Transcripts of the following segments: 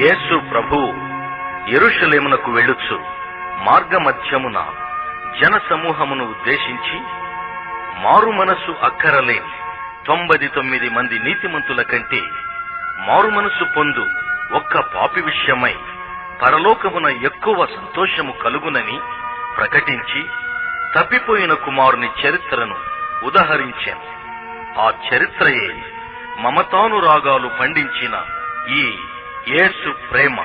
యేసు ప్రభు ఎరుషలేమునకు వెళ్ళుచు మార్గమధ్యమున జన సమూహమును ఉద్దేశించి మారు మనస్సు అక్కరలేని తొంభై తొమ్మిది మంది నీతిమంతుల కంటే మారు మనస్సు పొందు ఒక్క పాపి విషయమై పరలోకమున ఎక్కువ సంతోషము కలుగునని ప్రకటించి తప్పిపోయిన కుమారుని చరిత్రను ఉదహరించాను. ఆ చరిత్రయే మమతానురాగాలు పండించిన ఈ యేసు ప్రేమ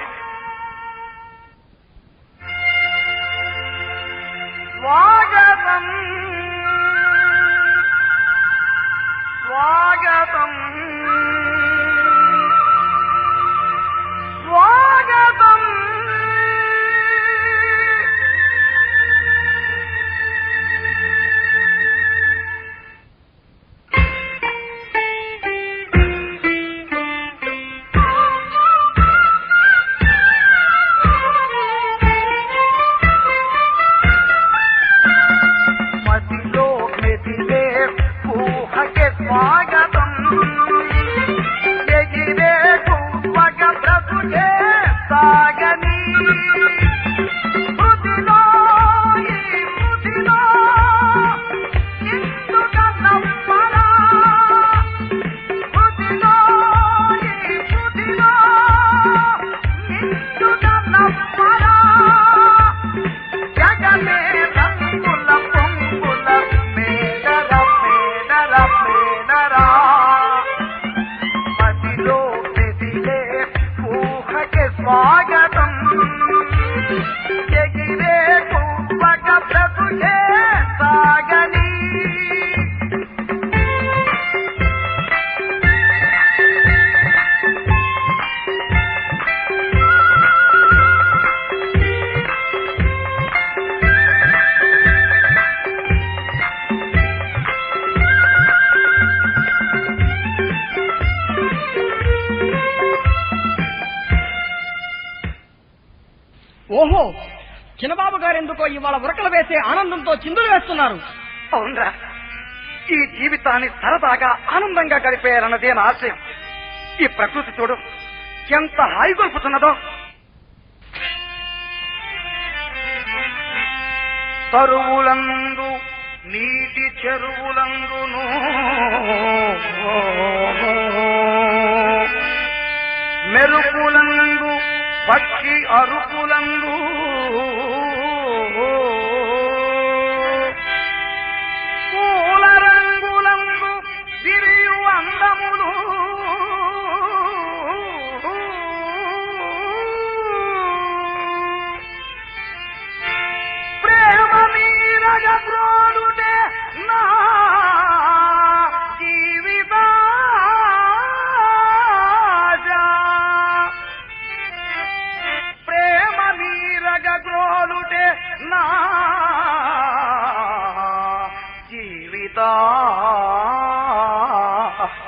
ఓహో చిన్నబాబు గారు ఎందుకో ఇవాళ ఉరకలు వేసే ఆనందంతో చిందులు వేస్తున్నారు. అవునరా. ఈ జీవితాన్ని సరదాగా ఆనందంగా గడిపేయాలన్నదే నా ఆశయం. ఈ ప్రకృతి చూడు ఎంత హాయిగొల్పుతున్నదో తరువులందు నీటి చెరువులందును. మెరుపులందు పక్షి అరుపులందు. పూల రంగులందు తిరియు అందములు.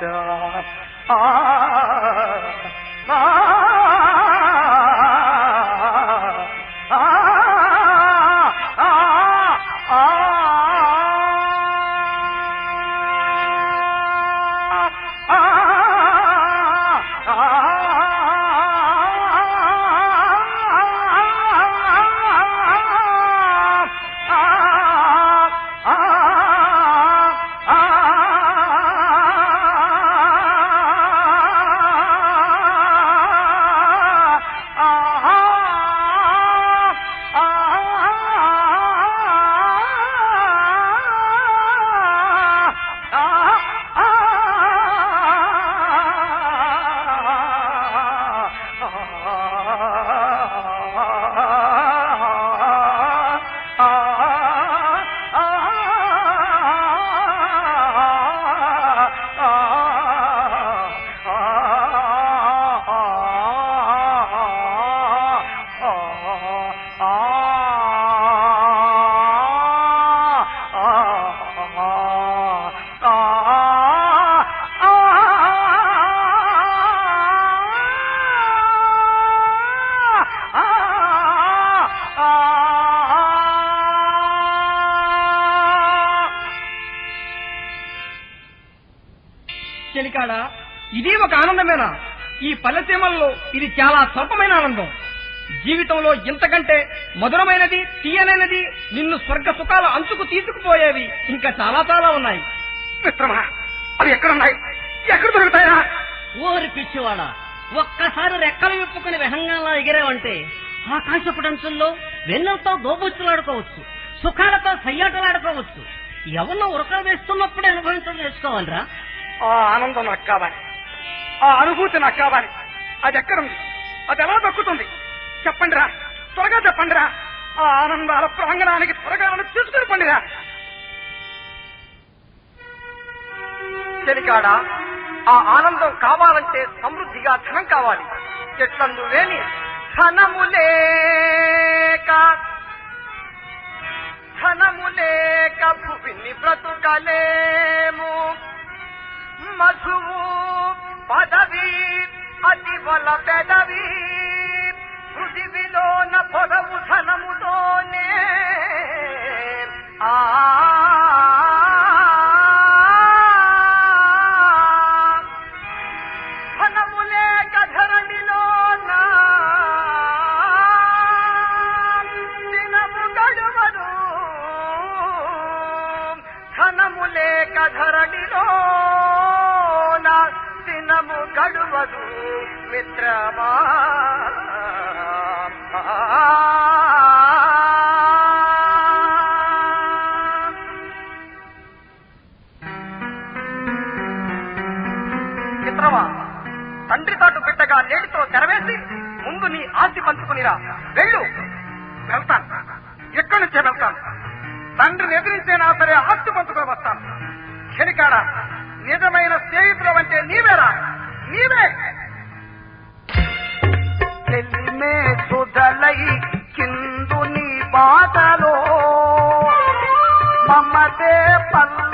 చెలికాడ ఆనందమేనా? ఈ పల్లెసీమల్లో ఇది చాలా స్వల్పమైన ఆనందం. జీవితంలో ఇంతకంటే మధురమైనది తీయనైనది నిన్ను స్వర్గ సుఖాల అంచుకు తీసుకుపోయేవి ఇంకా చాలా చాలా ఉన్నాయి. మిత్రమా అవి ఎక్కడున్నాయి? ఎక్కడ దొరుకుతాయా? ఓరి పిచ్చివాడ ఒక్కసారి రెక్కలు విప్పుకుని విహంగంలా ఎగిరావంటే ఆకాశపుడంచుల్లో వెన్నెలతో దోబుచ్చులాడుకోవచ్చు సుఖాలతో సయ్యాటలాడుకోవచ్చు. ఎవరినో ఉరకలు వేస్తున్నప్పుడే అనుభవించడం నేర్చుకోవాలిరా. ఆ ఆనందం నాకు కావాలి. ఆ అనుభూతి నాకు కావాలి అది ఎక్కడుంది అది ఎలా దక్కుతుంది? చెప్పండి రా. త్వరగా చెప్పండి రా. ఆ ఆనందాల ప్రాంగణానికి త్వరగా నన్ను తీసుకుని పండిరా చెలికాడ ఆ ఆనందం కావాలంటే సమృద్ధిగా ధనం కావాలి. చెట్లందు లేని ధనము లేక ధనము లేక భూమిని బ్రతుకలే. la pena vi మిత్రమా? మిత్రమా తండ్రి తాటు బిడ్డగా నేటితో తెరవేసి ముందు నీ ఆస్తి పంచుకునిరా. వెళ్ళు. వెళ్తాను. ఎక్కడి నుంచే వెళ్తాను? తండ్రిని ఎదిరించేనా సరే ఆస్తి పంచుకొని వస్తాను. క్షణికాడా నిజమైన స్నేహితులు అంటే నీవేరా? నీవే! చెల్లిమే సుధలై కిందు నీ బాధలో మమతే పల్ల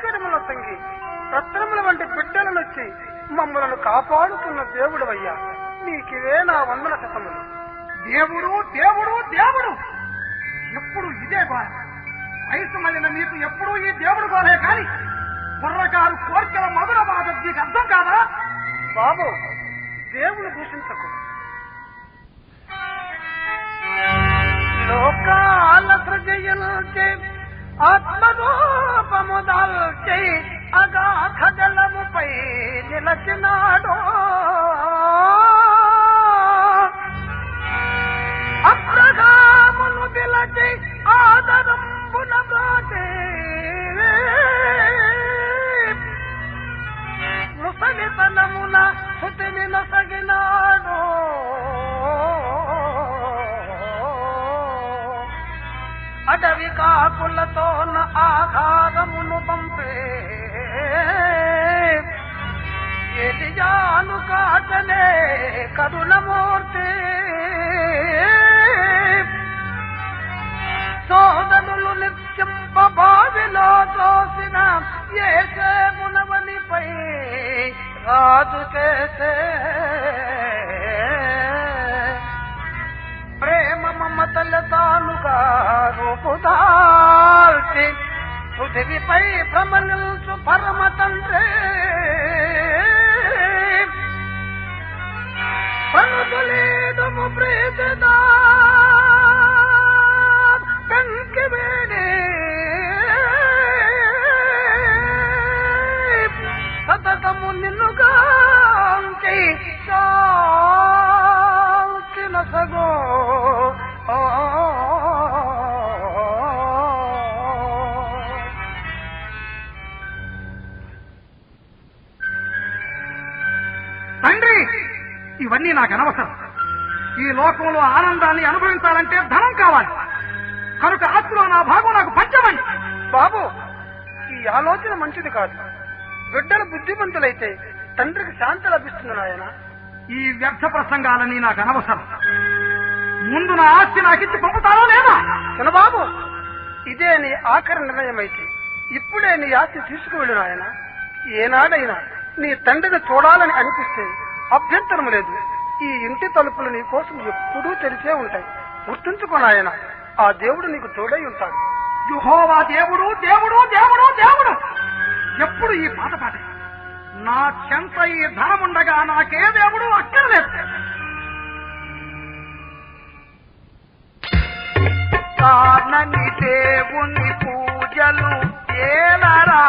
సకలైశ్వర్యముల తంగి రత్నముల వంటి బిడ్డలనొచ్చి మమ్మలను కాపాడుతున్న దేవుడవయ్యా. నీకివే నా వందన శతములు. దేవుడు దేవుడు దేవుడు! ఎప్పుడు ఇదే బాధ వయసు మళ్ళిన మీకు ఎప్పుడూ ఈ దేవుడు బాధే కాని కుర్రకారు కోర్కెల మధుర బాధ నీకు అర్థం కాదా? బాబు దేవుని దూషించకు. లోకాల సృజయుల్చే ఆత్మరూపము దాల్చి అగా జలముపై నిలచినాడో. రాజు చేసే ప్రేమ మమతల తానుగా రూపుదాల్చి పృథివిపై భ్రమణించు పరమ తండ్రి పనుదులేదము ప్రేతదా నిన్ను కాంతి శాంతి నసగో తండ్రి ఇవన్నీ నాకు అనవసరం. ఈ లోకంలో ఆనందాన్ని అనుభవించాలంటే ధనం కావాలి. కనుక ఆత్మలో నా భాగం నాకు పంచమని బాబు ఈ ఆలోచన మంచిది కాదు. బిడ్డలు బుద్ధిమంతులైతే తండ్రికి శాంతి లభిస్తుంది నాయన. ఈ వ్యర్థ ప్రసంగాలని నాకు అనవసరం. ముందు నా ఆస్తి నాకిచ్చి పంపుతారో లేదా? చిన్నబాబు ఇదే నీ ఆఖరి నిర్ణయం అయితే ఇప్పుడే నీ ఆస్తి తీసుకువెళ్ళు నాయన. ఏనాడైనా నీ తండ్రిని చూడాలని అనిపిస్తే అభ్యంతరం లేదు. ఈ ఇంటి తలుపులు నీ కోసం ఎప్పుడూ తెరిచే ఉంటాయి. గుర్తుంచుకో నాయన ఆ దేవుడు నీకు తోడై ఉంటాడు. యుహోవా దేవుడు దేవుడు దేవుడు దేవుడు. ఎప్పుడు ఈ పాట పాట? నా చెంత ఈ ధనముండగా నాకే దేవుడు అక్కర్లేదు. కానని దేవుని పూజలు ఏలరా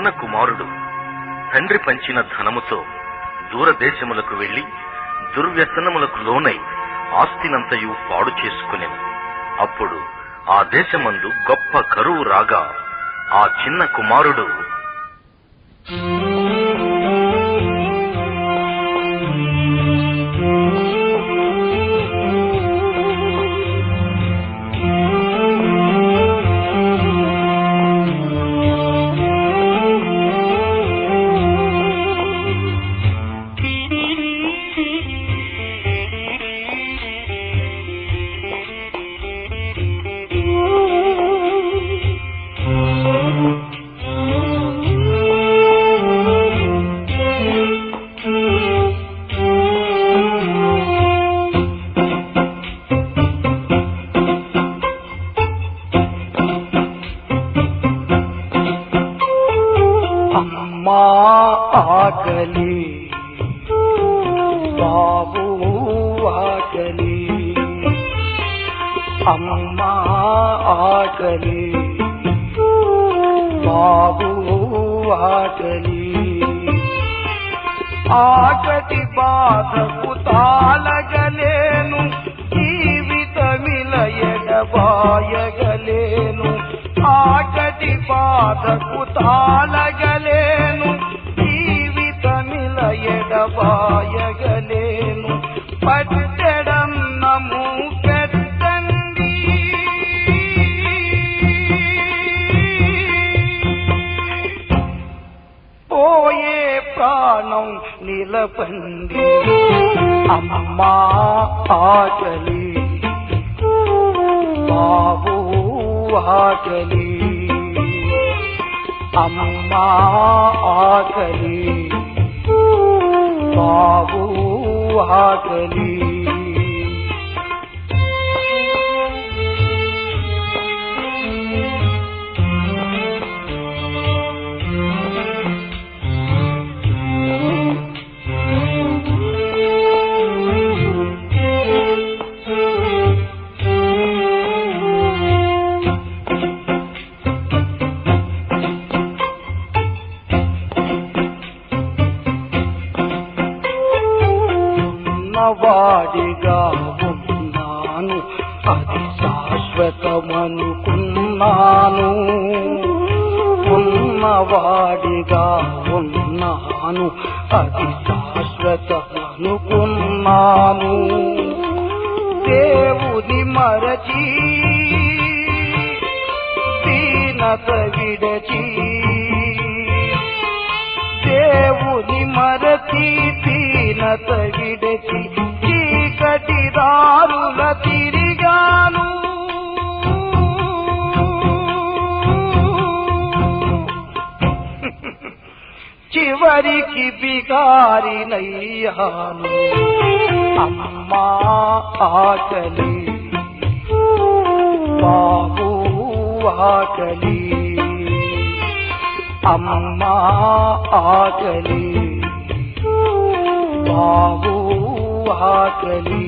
చిన్న కుమారుడు. తండ్రి పంచిన ధనముతో దూరదేశములకు వెళ్ళి దుర్వ్యసనములకు లోనై ఆస్తినంతయు పాడు చేసుకునేను. అప్పుడు ఆ దేశమందు గొప్ప కరువు రాగా ఆ చిన్న కుమారుడు అమ్మా ఆకలి. బాబు ఆకలి. ఆకటి బాధకు తాళగలేను జీవితమిల ఎడబాయగలేను. ఆకటి బాధకు తాళగ నిలబండి నిలపండి అమ్మా ఆకలి. బాబు ఆకలి. అమ్మా ఆకలి. బాబు ఆకలి. మరచి దీనత విడచి దేవుని మరచి దీనత విడచి చీకటి దారుల తిరిగాను. చివరికి బిగారినయ్యాను. అమ్మా ఆకలి මා වූවාකලි අම්මා ආකලි. මා වූවාකලි